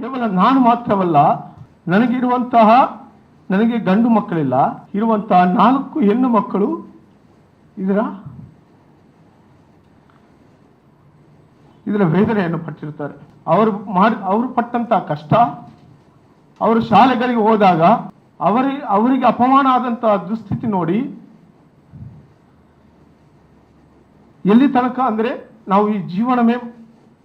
ಕೇವಲ ನಾನು ಮಾತ್ರವಲ್ಲ, ನನಗಿರುವಂತಹ, ನನಗೆ ಗಂಡು ಮಕ್ಕಳಿಲ್ಲ ಇರುವಂತಹ ನಾಲ್ಕು ಹೆಣ್ಣು ಮಕ್ಕಳು ಇದರ ಇದರ ವೇದನೆಯನ್ನು ಪಟ್ಟಿರ್ತಾರೆ ಅವರು ಮಾಡಿ, ಅವರು ಪಟ್ಟಂತಹ ಕಷ್ಟ, ಅವರು ಶಾಲೆಗಳಿಗೆ ಹೋದಾಗ ಅವರಿಗೆ ಅವರಿಗೆ ಅಪಮಾನ ಆದಂತಹ ದುಸ್ಥಿತಿ ನೋಡಿ ಎಲ್ಲಿ ತನಕ ಅಂದ್ರೆ ನಾವು ಈ ಜೀವನವೇ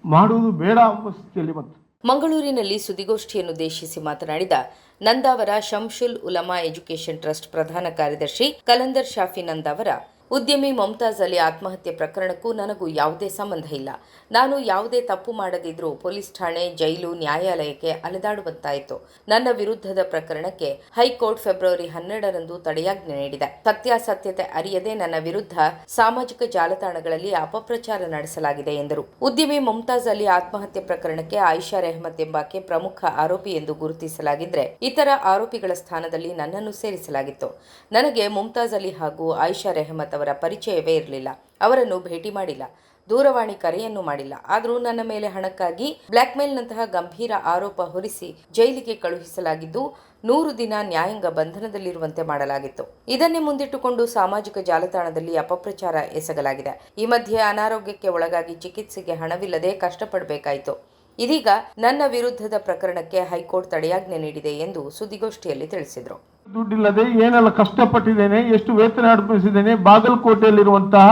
ಮಾಡುವುದು ಬೇಡ ಎಂಬ ಸ್ಥಿತಿಯಲ್ಲಿ ಬಂತು. ಮಂಗಳೂರಿನಲ್ಲಿ ಸುದ್ದಿಗೋಷ್ಠಿಯನ್ನುದ್ದೇಶಿಸಿ ಮಾತನಾಡಿದ ನಂದಾವರ ಶಂಶುಲ್ ಉಲಮಾ ಎಜುಕೇಷನ್ ಟ್ರಸ್ಟ್ ಪ್ರಧಾನ ಕಾರ್ಯದರ್ಶಿ ಕಲಂದರ್ ಶಾಫಿ ನಂದಾವರ ಉದ್ಯಮಿ ಮುಮ್ತಾಜ್ ಅಲಿ ಆತ್ಮಹತ್ಯೆ ಪ್ರಕರಣಕ್ಕೂ ನನಗೂ ಯಾವುದೇ ಸಂಬಂಧ ಇಲ್ಲ. ನಾನು ಯಾವುದೇ ತಪ್ಪು ಮಾಡದಿದ್ರೂ ಪೊಲೀಸ್ ಠಾಣೆ, ಜೈಲು, ನ್ಯಾಯಾಲಯಕ್ಕೆ ಅಲೆದಾಡುವಂತಾಯಿತು. ನನ್ನ ವಿರುದ್ಧದ ಪ್ರಕರಣಕ್ಕೆ ಹೈಕೋರ್ಟ್ ಫೆಬ್ರವರಿ ಹನ್ನೆರಡರಂದು ತಡೆಯಾಜ್ಞೆ ನೀಡಿದೆ. ಸತ್ಯಾಸತ್ಯತೆ ಅರಿಯದೆ ನನ್ನ ವಿರುದ್ಧ ಸಾಮಾಜಿಕ ಜಾಲತಾಣಗಳಲ್ಲಿ ಅಪಪ್ರಚಾರ ನಡೆಸಲಾಗಿದೆ ಎಂದರು. ಉದ್ಯಮಿ ಮುಮ್ತಾಜ್ ಅಲಿ ಆತ್ಮಹತ್ಯೆ ಪ್ರಕರಣಕ್ಕೆ ಆಯಿಷಾ ರೆಹಮತ್ ಎಂಬಾಕೆ ಪ್ರಮುಖ ಆರೋಪಿ ಎಂದು ಗುರುತಿಸಲಾಗಿದ್ರೆ ಇತರ ಆರೋಪಿಗಳ ಸ್ಥಾನದಲ್ಲಿ ನನ್ನನ್ನು ಸೇರಿಸಲಾಗಿತ್ತು. ನನಗೆ ಮುಮ್ತಾಜ್ ಅಲಿ ಹಾಗೂ ಆಯಿಷಾ ರೆಹಮತ್ ಅವರ ಪರಿಚಯವೇ ಇರಲಿಲ್ಲ. ಅವರನ್ನು ಭೇಟಿ ಮಾಡಿಲ್ಲ. ದೂರವಾಣಿ ಕರೆಯನ್ನು ಮಾಡಿಲ್ಲ. ಆದರೂ ನನ್ನ ಮೇಲೆ ಹಣಕ್ಕಾಗಿ ಬ್ಲ್ಯಾಕ್ಮೇಲ್ನಂತಹ ಗಂಭೀರ ಆರೋಪ ಹೊರಿಸಿ ಜೈಲಿಗೆ ಕಳುಹಿಸಲಾಗಿದ್ದು, ನೂರು ದಿನ ನ್ಯಾಯಾಂಗ ಬಂಧನದಲ್ಲಿರುವಂತೆ ಮಾಡಲಾಗಿತ್ತು. ಇದನ್ನೇ ಮುಂದಿಟ್ಟುಕೊಂಡು ಸಾಮಾಜಿಕ ಜಾಲತಾಣದಲ್ಲಿ ಅಪಪ್ರಚಾರ ಎಸಗಲಾಗಿದೆ. ಈ ಮಧ್ಯೆ ಅನಾರೋಗ್ಯಕ್ಕೆ ಒಳಗಾಗಿ ಚಿಕಿತ್ಸೆಗೆ ಹಣವಿಲ್ಲದೆ ಕಷ್ಟಪಡಬೇಕಾಯಿತು. ಇದೀಗ ನನ್ನ ವಿರುದ್ಧದ ಪ್ರಕರಣಕ್ಕೆ ಹೈಕೋರ್ಟ್ ತಡೆಯಾಜ್ಞೆ ನೀಡಿದೆ ಎಂದು ಸುದ್ದಿಗೋಷ್ಠಿಯಲ್ಲಿ ತಿಳಿಸಿದರು. ದುಡ್ಡಿಲ್ಲದೆ ಏನೆಲ್ಲ ಕಷ್ಟಪಟ್ಟಿದ್ದೇನೆ, ಎಷ್ಟು ವೇತನ ಅರ್ಪಿಸಿದ್ದೇನೆ, ಬಾಗಲಕೋಟೆಯಲ್ಲಿರುವಂತಹ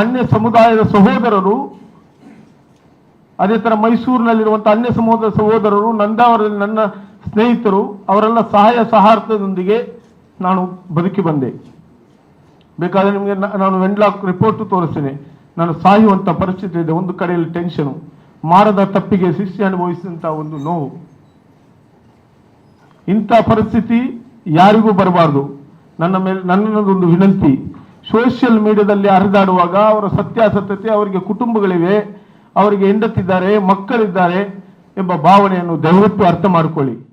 ಅನ್ಯ ಸಮುದಾಯದ ಸಹೋದರರು, ಅದೇ ಥರ ಮೈಸೂರಿನಲ್ಲಿರುವಂಥ ಅನ್ಯ ಸಮುದಾಯದ ಸಹೋದರರು, ನಂದಾವರದಲ್ಲಿ ನನ್ನ ಸ್ನೇಹಿತರು, ಅವರೆಲ್ಲ ಸಹಾಯ ಸಹಾರ್ಥದೊಂದಿಗೆ ನಾನು ಬದುಕಿ ಬಂದೆ. ಬೇಕಾದರೆ ನಿಮಗೆ ನಾನು ವೆಂಡ್ಲಾಕ್ ರಿಪೋರ್ಟ್ ತೋರಿಸ್ತೇನೆ. ನಾನು ಸಾಯುವಂಥ ಪರಿಸ್ಥಿತಿ ಇದೆ, ಒಂದು ಕಡೆಯಲ್ಲಿ ಟೆನ್ಷನು ಮಾರದ ತಪ್ಪಿಗೆ ಶಿಷ್ಯ ಅನುಭವಿಸಿದಂಥ ಒಂದು ನೋವು. ಇಂಥ ಪರಿಸ್ಥಿತಿ ಯಾರಿಗೂ ಬರಬಾರ್ದು. ನನ್ನ ಮೇಲೆ, ನನ್ನದೊಂದು ವಿನಂತಿ. ಸೋಷಿಯಲ್ ಮೀಡಿಯಾದಲ್ಲಿ ಹರಿದಾಡುವಾಗ ಅವರ ಸತ್ಯಾಸತ್ಯತೆ ಅವರಿಗೆ ಕುಟುಂಬಗಳಿವೆ. ಅವರಿಗೆ ಹೆಂಡತಿದ್ದಾರೆ, ಮಕ್ಕಳಿದ್ದಾರೆ ಎಂಬ ಭಾವನೆಯನ್ನು ದಯವಿಟ್ಟು ಅರ್ಥ ಮಾಡಿಕೊಳ್ಳಿ.